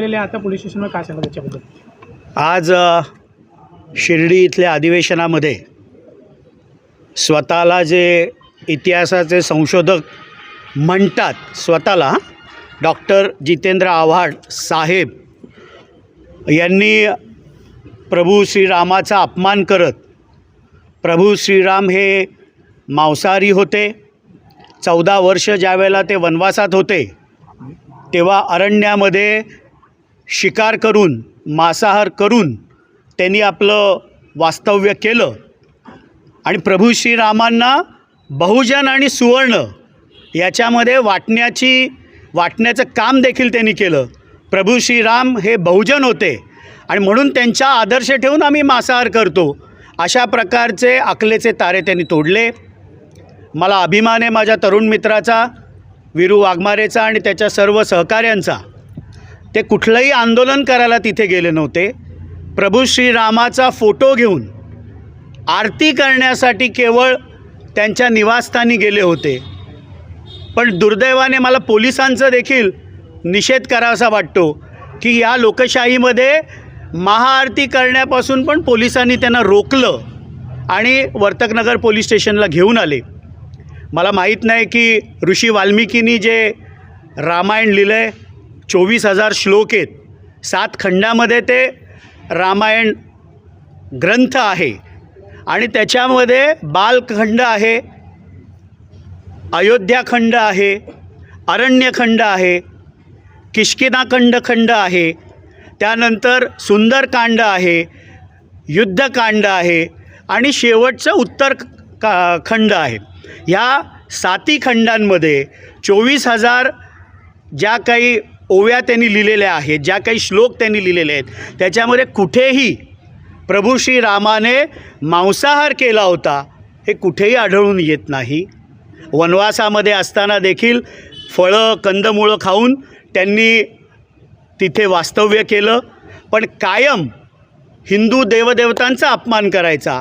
केलेले आता पोलीस स्टेशनवर काय सांगा त्याच्याबद्दल आज शिर्डी इथल्या अधिवेशनामध्ये स्वतःला जे इतिहासाचे संशोधक म्हणतात स्वतःला डॉक्टर जितेंद्र आव्हाड साहेब यांनी प्रभू श्रीरामाचा अपमान करत प्रभू श्रीराम हे मांसाहारी होते. चौदा वर्ष ज्यावेळेला ते वनवासात होते तेव्हा अरण्यामध्ये शिकार करून मांसाहार करून त्यांनी आपलं वास्तव्य केलं. आणि प्रभू श्रीरामांना बहुजन आणि सुवर्ण याच्यामध्ये वाटण्याची वाटण्याचं काम देखील त्यांनी केलं. प्रभू श्रीराम हे बहुजन होते आणि म्हणून त्यांचा आदर्श ठेवून आम्ही मांसाहार करतो. अशा प्रकारचे अकलेचे तारे त्यांनी तोडले. मला अभिमान आहे माझ्या तरुण मित्राचा विरू वाघमारेचा आणि त्याच्या सर्व सहकाऱ्यांचा. ते कुठलंही आंदोलन करायला तिथे गेले नव्हते. प्रभू श्रीरामाचा फोटो घेऊन आरती करण्यासाठी केवळ त्यांच्या निवासस्थानी गेले होते. पण दुर्दैवाने मला पोलिसांचा देखील निषेध करावासा वाटतो की या लोकशाहीमध्ये महाआरती करण्यापासून पण पोलिसांनी त्यांना रोखलं आणि वर्तकनगर पोलीस स्टेशनला घेऊन आले. मला माहीत नाही की ऋषी वाल्मिकींनी जे रामायण लिहिलं आहे चोवीस हजार श्लोक आहेत सात खंडामध्ये ते रामायण ग्रंथ आहे आणि त्याच्यामध्ये बालखंड आहे अयोध्याखंड आहे अरण्यखंड आहे किष्किनाखंड खंड आहे त्यानंतर सुंदरकांड आहे युद्धकांड आहे आणि शेवटचं उत्तर का खंड आहे. ह्या साती खंडांमध्ये चोवीस हजार ज्या काही ओव्या त्यांनी लिहिलेल्या आहेत ज्या काही श्लोक त्यांनी लिहिलेले आहेत. त्याच्यामध्ये कुठेही प्रभू श्रीरामाने मांसाहार केला होता हे कुठेही आढळून येत नाही. वनवासामध्ये असताना देखील फळं कंदमुळं खाऊन त्यांनी तिथे वास्तव्य केलं. पण कायम हिंदू देवदेवतांचा अपमान करायचा.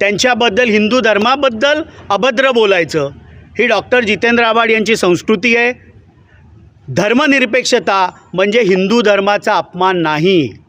त्यांच्याबद्दल हिंदू धर्माबद्दल अभद्र बोलायचं. ही डॉक्टर जितेंद्र आव्हाड यांची संस्कृती आहे. धर्मनिरपेक्षता म्हणजे हिंदू धर्माचा अपमान नाही.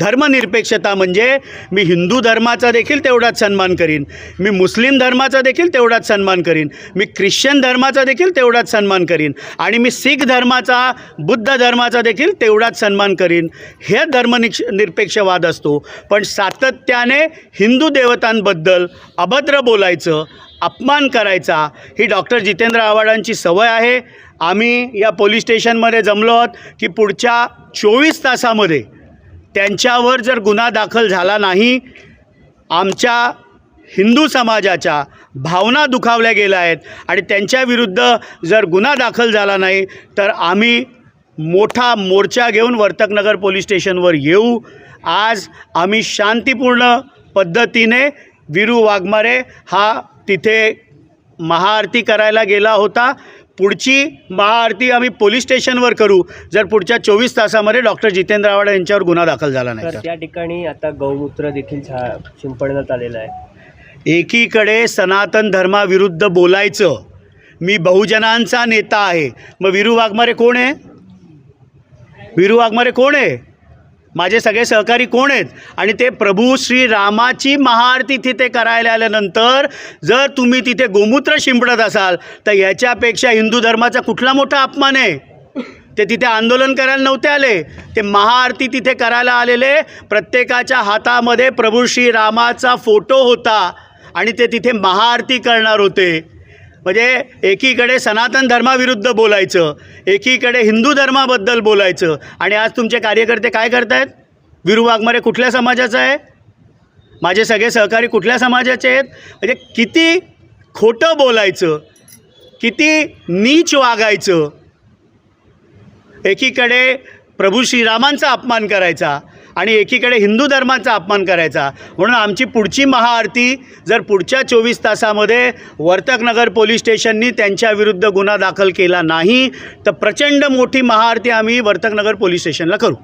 धर्मनिरपेक्षता म्हणजे मी हिंदू धर्माचा देखील तेवढाच सन्मान करीन मी मुस्लिम धर्माचा देखील तेवढाच सन्मान करीन मी ख्रिश्चन धर्माचा देखील तेवढाच सन्मान करीन आणि मी सिख धर्माचा बुद्ध धर्माचा देखील तेवढाच सन्मान करीन. हे धर्मनिक्ष निरपेक्षवाद असतो. पण सातत्याने हिंदू देवतांबद्दल अभद्र बोलायचं अपमान करायचा ही डॉक्टर जितेंद्र आव्हाडांची सवय आहे. आम्ही या पोलीस स्टेशनमध्ये जमलो आहोत की पुढच्या चोवीस तासामध्ये त्यांच्यावर जर गुन्हा दाखल झाला नाही आमच्या हिंदू समाजाच्या भावना दुखावल्या गेल्या आहेत आणि त्यांच्याविरुद्ध जर गुन्हा दाखल झाला नाही तर आम्ही मोठा मोर्चा घेऊन वर्तकनगर पोलीस स्टेशनवर येऊ. आज आम्ही शांतीपूर्ण पद्धतीने विरू वाघमारे हा तिथे महाआरती करायला गेला होता. पुढची महाआरती आम्ही पोलीस स्टेशनवर करू. जर पुढच्या चोवीस तासामध्ये डॉक्टर जितेंद्र आव्हाड यांच्यावर गुन्हा दाखल झाला नाही तर त्या ठिकाणी आता गौमूत्र देखील शिंपडण्यात आलेलं आहे. एकीकडे सनातन धर्माविरुद्ध बोलायचं. मी बहुजनांचा नेता आहे. मग विरू वाघमारे कोण आहे? विरू वाघमारे कोण आहे? माझे सगळे सहकारी कोण आहेत? आणि ते प्रभू श्रीरामाची महाआरती तिथे करायला आल्यानंतर जर तुम्ही तिथे गोमूत्र शिंपडत असाल तर याच्यापेक्षा हिंदू धर्माचा कुठला मोठा अपमान आहे? ते तिथे आंदोलन करायला नव्हते आले. ते महाआरती तिथे करायला आलेले. प्रत्येकाच्या हातामध्ये प्रभू श्रीरामाचा फोटो होता आणि ते तिथे महाआरती करणार होते. म्हणजे एकीकडे सनातन धर्माविरुद्ध बोलायचं एकीकडे हिंदू धर्माबद्दल बोलायचं. आणि आज तुमचे कार्यकर्ते काय करतायत? विरू वाघमारे कुठल्या समाजाचा आहे? माझे सगळे सहकारी कुठल्या समाजाचे आहेत? म्हणजे किती खोटं बोलायचं किती नीच वागायचं एकीकडे प्रभू श्रीरामांचा अपमान करायचा आणि एकीकडे हिंदू धर्माचा अपमान करायचा. म्हणून आमची पुढची महाआरती जर पुढच्या चोवीस तासामध्ये वर्तकनगर पोलीस स्टेशननी त्यांच्याविरुद्ध गुन्हा दाखल केला नाही तर प्रचंड मोठी महाआरती आम्ही वर्तकनगर पोलीस स्टेशनला करू.